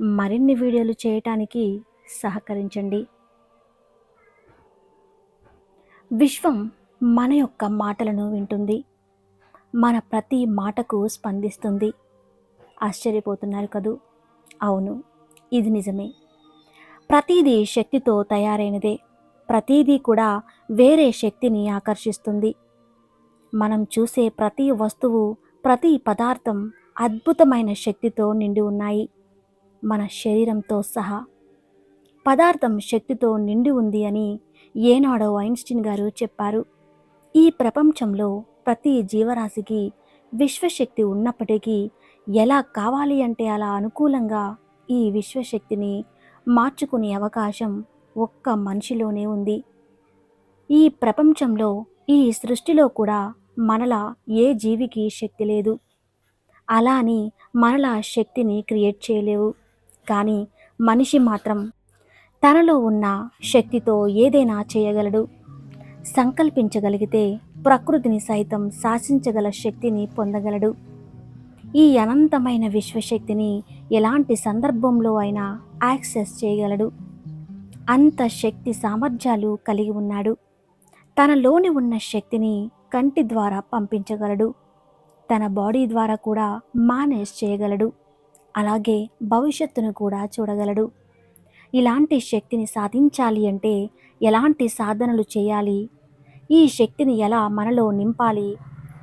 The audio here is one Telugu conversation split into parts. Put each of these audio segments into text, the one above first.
మరిన్ని వీడియోలు చేయటానికి సహకరించండి. విశ్వం మన యొక్క మాటలను వింటుంది. మన ప్రతి మాటకు స్పందిస్తుంది. ఆశ్చర్యపోతున్నారు కదూ? అవును ఇది నిజమే. ప్రతిదీ శక్తితో తయారైనదే. ప్రతిదీ కూడా వేరే శక్తిని ఆకర్షిస్తుంది. మనం చూసే ప్రతి వస్తువు ప్రతి పదార్థం అద్భుతమైన శక్తితో నిండి ఉన్నాయి. మన శరీరంతో సహా. పదార్థం శక్తితో నిండి ఉంది అని ఏనాడో ఐన్స్టీన్ గారు చెప్పారు. ఈ ప్రపంచంలో ప్రతి జీవరాశికి విశ్వశక్తి ఉన్నప్పటికీ ఎలా కావాలి అంటే అలా అనుకూలంగా ఈ విశ్వశక్తిని మార్చుకునే అవకాశం ఒక్క మనిషిలోనే ఉంది. ఈ ప్రపంచంలో ఈ సృష్టిలో కూడా మనలా ఏ జీవికి శక్తి లేదు. అలా అని మనలా శక్తిని క్రియేట్ చేయలేవు. కానీ మనిషి మాత్రం తనలో ఉన్న శక్తితో ఏదైనా చేయగలడు. సంకల్పించగలిగితే ప్రకృతిని సైతం శాసించగల శక్తిని పొందగలడు. ఈ అనంతమైన విశ్వశక్తిని ఎలాంటి సందర్భంలో అయినా యాక్సెస్ చేయగలడు. అంత శక్తి సామర్థ్యాలు కలిగి ఉన్నాడు. తనలోని ఉన్న శక్తిని కంటి ద్వారా పంపించగలడు. తన బాడీ ద్వారా కూడా మేనేజ్ చేయగలడు. అలాగే భవిష్యత్తును కూడా చూడగలడు. ఇలాంటి శక్తిని సాధించాలి అంటే ఎలాంటి సాధనలు చేయాలి? ఈ శక్తిని ఎలా మనలో నింపాలి?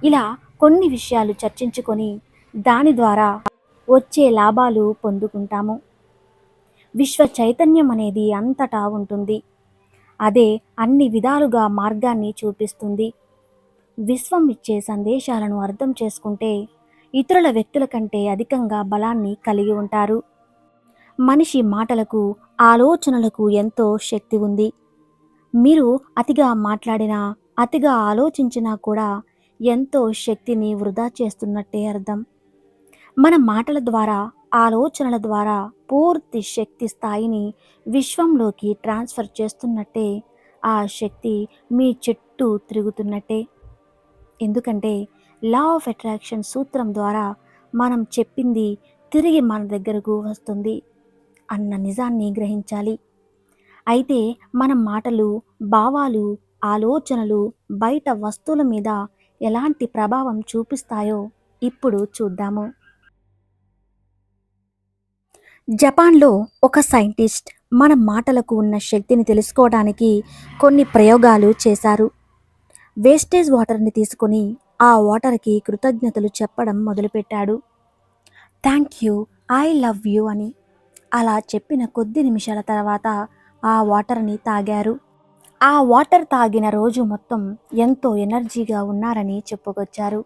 ఇలా కొన్ని విషయాలు చర్చించుకొని దాని ద్వారా వచ్చే లాభాలు పొందుకుంటాము. విశ్వ చైతన్యం అనేది అంతటా ఉంటుంది. అదే అన్ని విధాలుగా మార్గాన్ని చూపిస్తుంది. విశ్వం ఇచ్చే సందేశాలను అర్థం చేసుకుంటే ఇతరుల వ్యక్తుల కంటే అధికంగా బలాన్ని కలిగి ఉంటారు. మనిషి మాటలకు ఆలోచనలకు ఎంతో శక్తి ఉంది. మీరు అతిగా మాట్లాడినా అతిగా ఆలోచించినా కూడా ఎంతో శక్తిని వృధా చేస్తున్నట్టే అర్థం. మన మాటల ద్వారా ఆలోచనల ద్వారా పూర్తి శక్తి స్థాయిని విశ్వంలోకి ట్రాన్స్ఫర్ చేస్తున్నట్టే ఆ శక్తి మీ చుట్టూ తిరుగుతున్నట్టే. ఎందుకంటే లా ఆఫ్ అట్రాక్షన్ సూత్రం ద్వారా మనం చెప్పింది తిరిగి మన దగ్గరకు వస్తుంది అన్న నిజాన్ని గ్రహించాలి. అయితే మన మాటలు భావాలు ఆలోచనలు బయట వస్తువుల మీద ఎలాంటి ప్రభావం చూపిస్తాయో ఇప్పుడు చూద్దాము. జపాన్లో ఒక సైంటిస్ట్ మన మాటలకు ఉన్న శక్తిని తెలుసుకోవడానికి కొన్ని ప్రయోగాలు చేశారు. వేస్టేజ్ వాటర్ని తీసుకొని ఆ వాటర్కి కృతజ్ఞతలు చెప్పడం మొదలుపెట్టాడు. Thank you I love you అని అలా చెప్పిన కొద్ది నిమిషాల తర్వాత ఆ వాటర్ని తాగారు. ఆ వాటర్ తాగిన రోజు మొత్తం ఎంతో ఎనర్జీగా ఉన్నారని చెప్పుకొచ్చారు.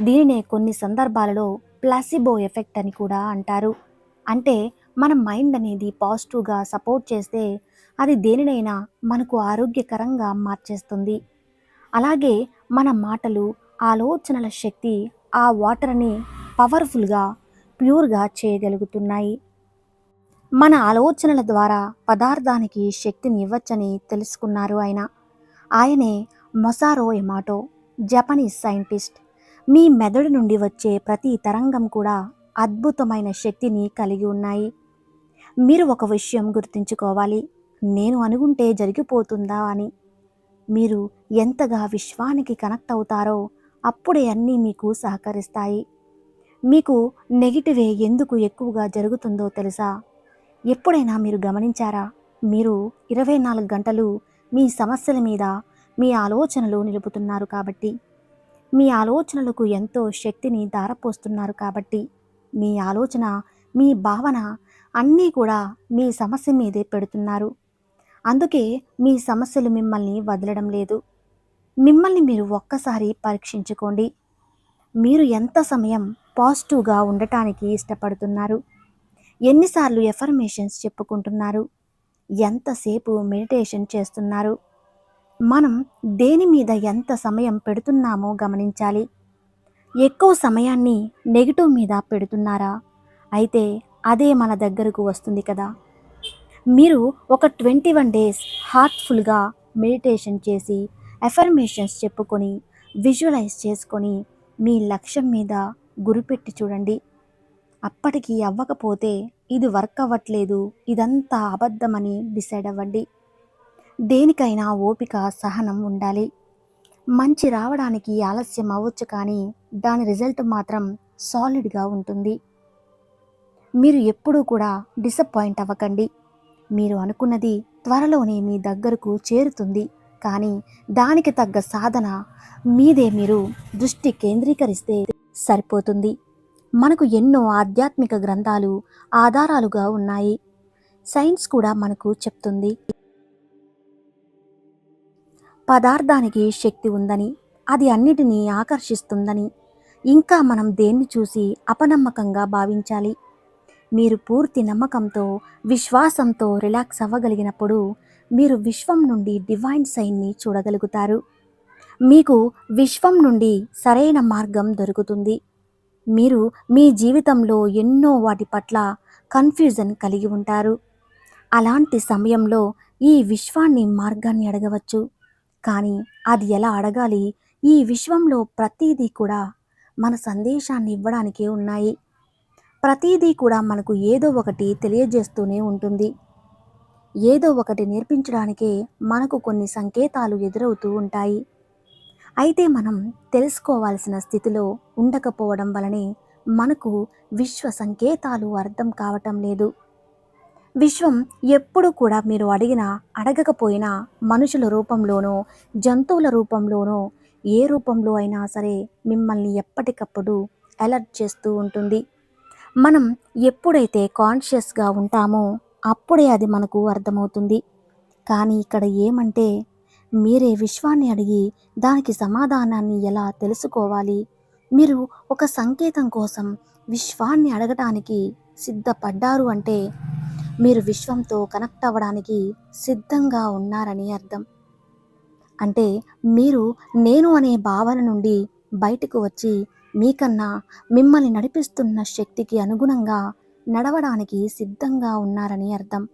దీనినే కొన్ని సందర్భాలలో ప్లాసిబో ఎఫెక్ట్ అని కూడా అంటారు. అంటే మన మైండ్ అనేది పాజిటివ్గా సపోర్ట్ చేస్తే అది దేనినైనా మనకు ఆరోగ్యకరంగా మార్చేస్తుంది. అలాగే మన మాటలు ఆలోచనల శక్తి ఆ వాటర్ని పవర్ఫుల్గా ప్యూర్గా చేయగలుగుతున్నాయి. మన ఆలోచనల ద్వారా పదార్థానికి శక్తిని ఇవ్వచ్చని తెలుసుకున్నారు ఆయన. ఆయనే మొసారో ఎమాటో జపనీస్ సైంటిస్ట్. మీ మెదడు నుండి వచ్చే ప్రతి తరంగం కూడా అద్భుతమైన శక్తిని కలిగి ఉన్నాయి. మీరు ఒక విషయం గుర్తుంచుకోవాలి. నేను అనుకుంటే జరిగిపోతుందా అని. మీరు ఎంతగా విశ్వానికి కనెక్ట్ అవుతారో అప్పుడే అన్నీ మీకు సహకరిస్తాయి. మీకు నెగిటివే ఎందుకు ఎక్కువగా జరుగుతుందో తెలుసా? ఎప్పుడైనా మీరు గమనించారా? మీరు ఇరవై నాలుగు గంటలు మీ సమస్యల మీద మీ ఆలోచనలు నిలుపుతున్నారు కాబట్టి. మీ ఆలోచనలకు ఎంతో శక్తిని దారపోస్తున్నారు కాబట్టి. మీ ఆలోచన మీ భావన అన్నీ కూడా మీ సమస్య మీదే పెడుతున్నారు. అందుకే మీ సమస్యలు మిమ్మల్ని వదలడం లేదు. మిమ్మల్ని మీరు ఒక్కసారి పరీక్షించుకోండి. మీరు ఎంత సమయం పాజిటివ్గా ఉండటానికి ఇష్టపడుతున్నారు? ఎన్నిసార్లు ఎఫర్మేషన్స్ చెప్పుకుంటున్నారు? ఎంతసేపు మెడిటేషన్ చేస్తున్నారు? మనం దేని మీద ఎంత సమయం పెడుతున్నామో గమనించాలి. ఎక్కువ సమయాన్ని నెగిటివ్ మీద పెడుతున్నారా? అయితే అదే మన దగ్గరకు వస్తుంది కదా. మీరు ఒక ట్వంటీ వన్ డేస్ హార్ట్ఫుల్గా మెడిటేషన్ చేసి ఎఫర్మేషన్స్ చెప్పుకొని విజువలైజ్ చేసుకొని మీ లక్ష్యం మీద గురిపెట్టి చూడండి. అప్పటికి అవ్వకపోతే ఇది వర్క్ అవ్వట్లేదు ఇదంతా అబద్ధమని డిసైడ్ అవ్వండి. దేనికైనా ఓపిక సహనం ఉండాలి. మంచి రావడానికి ఆలస్యం అవ్వచ్చు కానీ దాని రిజల్ట్ మాత్రం సాలిడ్గా ఉంటుంది. మీరు ఎప్పుడూ కూడా డిసప్పాయింట్ అవ్వకండి. మీరు అనుకున్నది త్వరలోనే మీ దగ్గరకు చేరుతుంది. కానీ దానికి తగ్గ సాధన మీదే మీరు దృష్టి కేంద్రీకరిస్తే సరిపోతుంది. మనకు ఎన్నో ఆధ్యాత్మిక గ్రంథాలు ఆధారాలుగా ఉన్నాయి. సైన్స్ కూడా మనకు చెప్తుంది. పదార్థానికి శక్తి ఉందని అది అన్నిటినీ ఆకర్షిస్తుందని ఇంకా మనం దేన్ని చూసి అపనమ్మకంగా భావించాలి? మీరు పూర్తి నమ్మకంతో విశ్వాసంతో రిలాక్స్ అవ్వగలిగినప్పుడు మీరు విశ్వం నుండి డివైన్ సైన్ని చూడగలుగుతారు. మీకు విశ్వం నుండి సరైన మార్గం దొరుకుతుంది. మీరు మీ జీవితంలో ఎన్నో వాటి పట్ల కన్ఫ్యూజన్ కలిగి ఉంటారు. అలాంటి సమయంలో ఈ విశ్వాన్ని మార్గాన్ని అడగవచ్చు. కానీ అది ఎలా అడగాలి? ఈ విశ్వంలో ప్రతీదీ కూడా మన సందేశాన్ని ఇవ్వడానికే ఉన్నాయి. ప్రతిదీ కూడా మనకు ఏదో ఒకటి తెలియజేస్తూనే ఉంటుంది. ఏదో ఒకటి నేర్పించడానికే మనకు కొన్ని సంకేతాలు ఎదురవుతూ ఉంటాయి. అయితే మనం తెలుసుకోవాల్సిన స్థితిలో ఉండకపోవడం వలనే మనకు విశ్వ సంకేతాలు అర్థం కావటం లేదు. విశ్వం ఎప్పుడు కూడా మీరు అడిగినా అడగకపోయినా మనుషుల రూపంలోనో జంతువుల రూపంలోనో ఏ రూపంలో అయినా సరే మిమ్మల్ని ఎప్పటికప్పుడు అలర్ట్ చేస్తూ ఉంటుంది. మనం ఎప్పుడైతే కాన్షియస్గా ఉంటామో అప్పుడే అది మనకు అర్థమవుతుంది. కానీ ఇక్కడ ఏమంటే మీరే విశ్వాన్ని అడిగి దానికి సమాధానాన్ని ఎలా తెలుసుకోవాలి? మీరు ఒక సంకేతం కోసం విశ్వాన్ని అడగటానికి సిద్ధపడ్డారు అంటే మీరు విశ్వంతో కనెక్ట్ అవ్వడానికి సిద్ధంగా ఉన్నారని అర్థం. అంటే మీరు నేను అనే భావన నుండి బయటకు వచ్చి మీకన్నా మిమ్మల్ని నడిపిస్తున్న శక్తికి అనుగుణంగా నడవడానికి సిద్ధంగా ఉన్నారని అర్థం.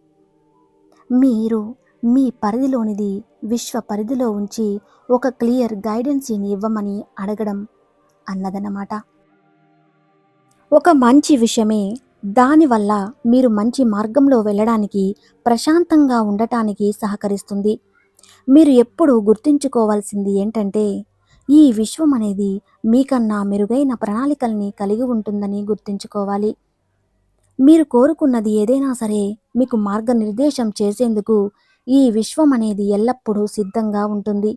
మీరు మీ పరిధిలోనిది విశ్వ పరిధిలో ఉంచి ఒక క్లియర్ గైడెన్సీని ఇవ్వమని అడగడం అన్నదన్నమాట. ఒక మంచి విషయమే దానివల్ల మీరు మంచి మార్గంలో వెళ్ళడానికి ప్రశాంతంగా ఉండటానికి సహకరిస్తుంది. మీరు ఎప్పుడు గుర్తుంచుకోవాల్సింది ఏంటంటే ఈ విశ్వం అనేది మీకన్నా మెరుగైన ప్రణాళికల్ని కలిగి ఉంటుందని గుర్తుంచుకోవాలి. మీరు కోరుకున్నది ఏదైనా సరే మీకు మార్గనిర్దేశం చేసేందుకు ఈ విశ్వం అనేది ఎల్లప్పుడూ సిద్ధంగా ఉంటుంది.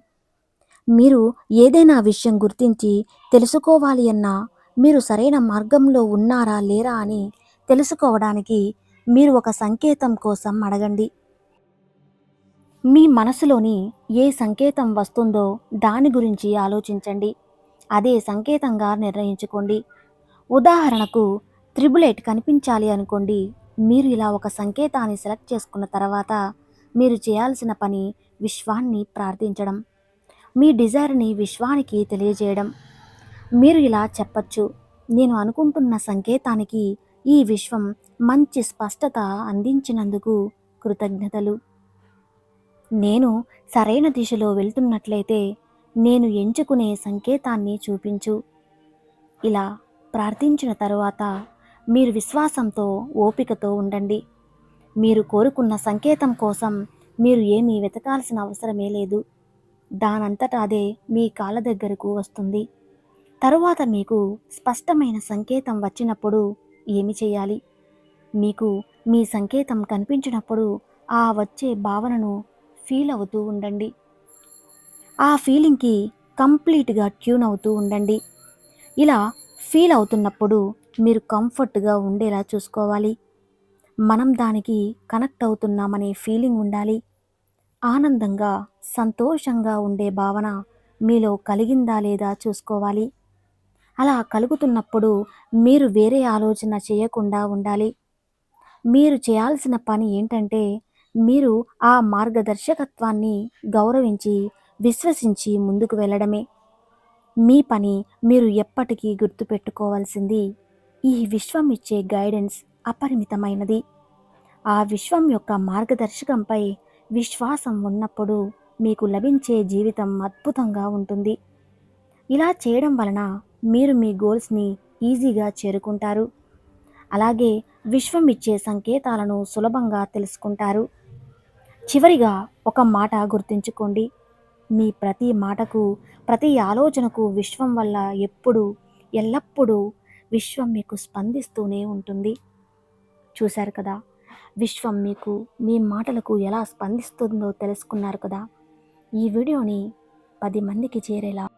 మీరు ఏదైనా విషయం గుర్తించి తెలుసుకోవాలి అన్నా మీరు సరైన మార్గంలో ఉన్నారా లేరా అని తెలుసుకోవడానికి మీరు ఒక సంకేతం కోసం అడగండి. మీ మనసులోని ఏ సంకేతం వస్తుందో దాని గురించి ఆలోచించండి. అదే సంకేతంగా నిర్ణయించుకోండి. ఉదాహరణకు త్రిబులేట్ కనిపించాలి అనుకోండి మీరు ఇలా ఒక సంకేతాన్ని సెలెక్ట్ చేసుకున్న తర్వాత మీరు చేయాల్సిన పని విశ్వాన్ని ప్రార్థించడం మీ డిజైర్ని విశ్వానికి తెలియజేయడం. మీరు ఇలా చెప్పచ్చు నేను అనుకుంటున్న సంకేతానికి ఈ విశ్వం మంచి స్పష్టత అందించినందుకు కృతజ్ఞతలు. నేను సరైన దిశలో వెళ్తున్నట్లయితే నేను ఎంచుకునే సంకేతాన్ని చూపించు. ఇలా ప్రార్థించిన తరువాత మీరు విశ్వాసంతో ఓపికతో ఉండండి. మీరు కోరుకున్న సంకేతం కోసం మీరు ఏమీ వెతకాల్సిన అవసరమే లేదు. దానంతటా అదే మీ కాళ్ళ దగ్గరకు వస్తుంది. తరువాత మీకు స్పష్టమైన సంకేతం వచ్చినప్పుడు ఏమి చేయాలి? మీకు మీ సంకేతం కనిపించినప్పుడు ఆ వచ్చే భావనను ఫీల్ అవుతూ ఉండండి. ఆ ఫీలింగ్కి కంప్లీట్గా ట్యూన్ అవుతూ ఉండండి. ఇలా ఫీల్ అవుతున్నప్పుడు మీరు కంఫర్ట్గా ఉండేలా చూసుకోవాలి. మనం దానికి కనెక్ట్ అవుతున్నామనే ఫీలింగ్ ఉండాలి. ఆనందంగా సంతోషంగా ఉండే భావన మీలో కలిగిందా లేదా చూసుకోవాలి. అలా కలుగుతున్నప్పుడు మీరు వేరే ఆలోచన చేయకుండా ఉండాలి. మీరు చేయాల్సిన పని ఏంటంటే మీరు ఆ మార్గదర్శకత్వాన్ని గౌరవించి విశ్వసించి ముందుకు వెళ్ళడమే. మీ పని మీరు ఎప్పటికీ గుర్తుపెట్టుకోవాల్సింది ఈ విశ్వం ఇచ్చే గైడెన్స్ అపరిమితమైనది. ఆ విశ్వం యొక్క మార్గదర్శకంపై విశ్వాసం ఉన్నప్పుడు మీకు లభించే జీవితం అద్భుతంగా ఉంటుంది. ఇలా చేయడం వలన మీరు మీ గోల్స్ని ఈజీగా చేరుకుంటారు. అలాగే విశ్వం ఇచ్చే సంకేతాలను సులభంగా తెలుసుకుంటారు. చివరిగా ఒక మాట గుర్తుంచుకోండి. మీ ప్రతి మాటకు ప్రతి ఆలోచనకు విశ్వం వల్ల ఎప్పుడు ఎల్లప్పుడూ విశ్వం మీకు స్పందిస్తూనే ఉంటుంది. చూశారు కదా? విశ్వం మీకు మీ మాటలకు ఎలా స్పందిస్తుందో తెలుసుకున్నారు కదా? ఈ వీడియోని పది మందికి చేరేలా